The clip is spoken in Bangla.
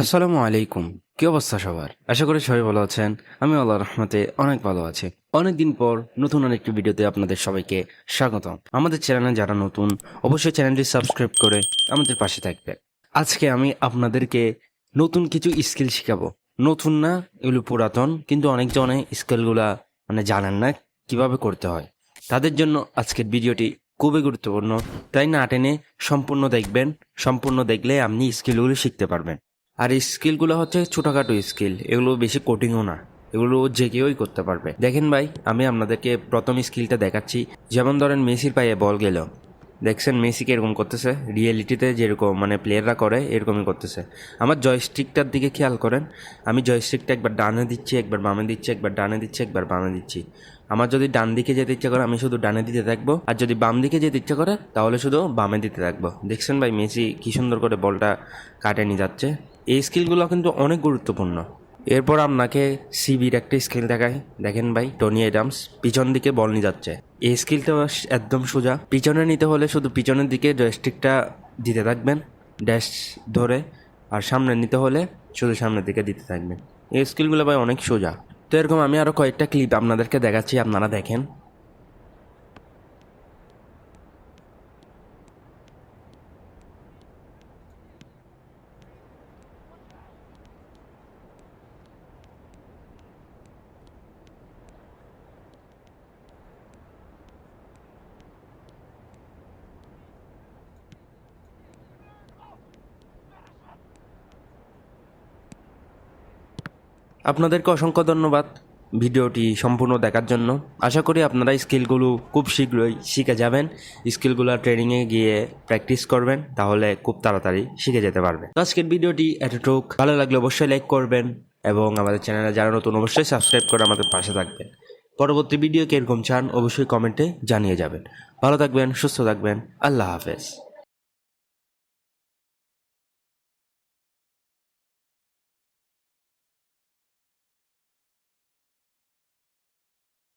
আসসালামু আলাইকুম। কি অবস্থা সবার? আশা করি সবাই ভালো আছেন। আমি আল্লাহ রহমতে অনেক ভালো আছি। অনেকদিন পর নতুন আরেকটি ভিডিওতে আপনাদের সবাইকে স্বাগতম। আমাদের চ্যানেলে যারা নতুন, অবশ্যই চ্যানেলটি সাবস্ক্রাইব করে আমাদের পাশে থাকবে আজকে আমি আপনাদেরকে নতুন কিছু স্কিল শিখাবো। নতুন না, এগুলো পুরাতন, কিন্তু অনেকজনে স্কিলগুলা মানে জানেন না কীভাবে করতে হয়। তাদের জন্য আজকের ভিডিওটি খুবই গুরুত্বপূর্ণ। তাই না টেনে সম্পূর্ণ দেখবেন, সম্পূর্ণ দেখলে আপনি স্কিলগুলো শিখতে পারবেন। আর এই স্কিলগুলো হচ্ছে ছোটোখাটো স্কিল, এগুলো বেশি কোটিংও না, এগুলো যে কেউই করতে পারবে। দেখেন ভাই, আমি আপনাদেরকে প্রথম স্কিলটা দেখাচ্ছি। যেমন ধরেন মেসির পায়ে বল গেল। দেখছেন মেসি এরকম করতেছে? রিয়েলিটিতে যেরকম মানে প্লেয়াররা করে, এরকমই করতেছে। আমার জয়স্টিকটার দিকে খেয়াল করেন। আমি জয়স্টিকটা একবার ডানে দিচ্ছি, একবার বামে দিচ্ছি, একবার ডানে দিচ্ছি, একবার বামে দিচ্ছি। আমার যদি ডান দিকে যেতে ইচ্ছা করে, আমি শুধু ডানে দিতে থাকব। আর যদি বাম দিকে যেতে ইচ্ছা করে, তাহলে শুধু বামে দিতে থাকব। দেখছেন ভাই, মেসি কি সুন্দর করে বলটা কাটে নিয়ে যাচ্ছে। এই স্কিলগুলো কিন্তু অনেক গুরুত্বপূর্ণ। এরপর আপনাকে সিবির একটা স্কিল দেখায় দেখেন ভাই, টনি এডামস পিছন দিকে বল নিয়ে যাচ্ছে। এই স্কিলটা একদম সোজা। পিছনে নিতে হলে শুধু পিছনের দিকে জয়স্টিকটা দিতে থাকবেন ড্যাশ ধরে, আর সামনে নিতে হলে শুধু সামনের দিকে দিতে থাকবেন। এই স্কিলগুলো ভাই অনেক সোজা। তো এরকম আমি আরও কয়েকটা ক্লিপ আপনাদেরকে দেখাচ্ছি, আপনারা দেখেন। আপনাদেরকে অসংখ্য ধন্যবাদ ভিডিওটি সম্পূর্ণ দেখার জন্য। আশা করি আপনারা স্কিলগুলো খুব শীঘ্রই শিখে যাবেন। স্কিলগুলো ট্রেনিংয়ে গিয়ে প্র্যাকটিস করবেন, তাহলে খুব তাড়াতাড়ি শিখে যেতে পারবেন। আজকের ভিডিওটি এতটুক। ভালো লাগলে অবশ্যই লাইক করবেন এবং আমাদের চ্যানেলে যারা নতুন, অবশ্যই সাবস্ক্রাইব করে আমাদের পাশে থাকবেন। পরবর্তী ভিডিও কীরকম চান, অবশ্যই কমেন্টে জানিয়ে যাবেন। ভালো থাকবেন, সুস্থ থাকবেন। আল্লাহ হাফেজ।